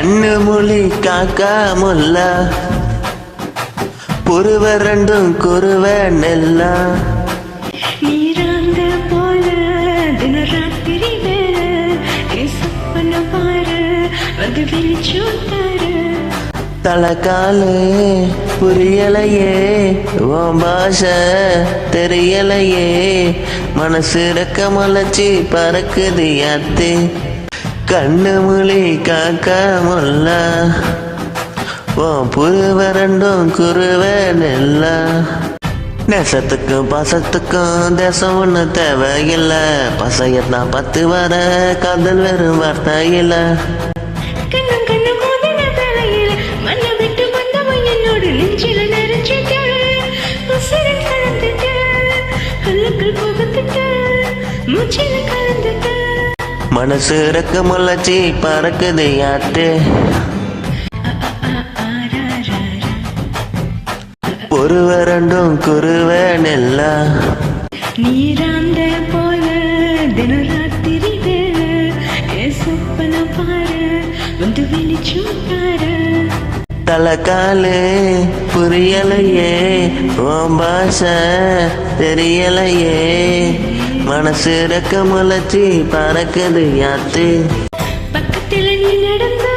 கண்ணு மொழி காக்கா முல்லா புருவ ரெண்டும் குருவ நெல்லா தலக்காலு புரியலையே உன் பாஷை தெரியலையே. மனசு ரெக்க முளைச்சி பறக்குது யாத்து கண்ணு மொழி காக்கா முல்லா. உன் புருவ ரெண்டும் குருவ நெல்லா. நேசத்துக்கும் பாசத்துக்கும் தேசம் ஒண்ணு தேவையில்லை. பசையத்தான் பத்து வர காதல் வெறும் வார்த்தை இல்லை மனசு ரெக்க முளைச்சி பறக்குது யாத்து. ஒருவ ரெண்டும் குருவ நெல்லா நீராந்த போல தினராத்திரி வேலை ஏசப்பன பாரு வந்து வெளிச்சம் தரு தலக்காலு புரியலையே பாஷை தெரியலையே. மனசு ரெக்க முளைச்சி பறக்குது யாத்து. பக்கத்துல நீ நடந்தா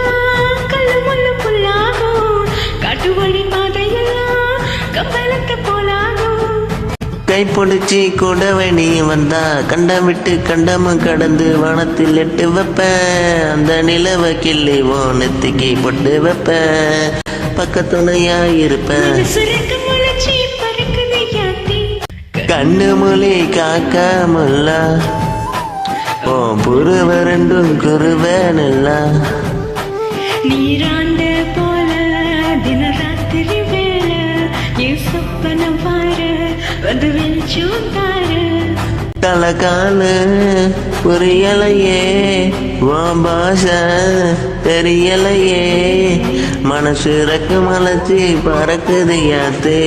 கல்லு முள்ளு புல்லாகும். காட்டு வழி பாதையெல்லாம் கம்பளத்தை போலாகும். கைப்பிடிச்சி கூட நீ வந்தா கண்டம் விட்டு கண்டம கடந்து வானத்தில் எட்டு வைப்பேன் அந்த நிலவ கிள்ளி நெத்திக்கு பொட்டு வைப்பேன் பக்கத்துணையா இருப்பேன் கண்ணு மொழி காக்கா முல்லா ஓ புருவ ரெண்டும் குருவனல்லா. நீராந்த போல தினராத்திரி வேலை ஏசப்பன பாரு வந்து வெளிச்சம் தாரு தலகாலு புரியலையே உன் பாஷை தெரியலையே மனசு ரெக்க மலைச்சி பறக்குது யாத்து.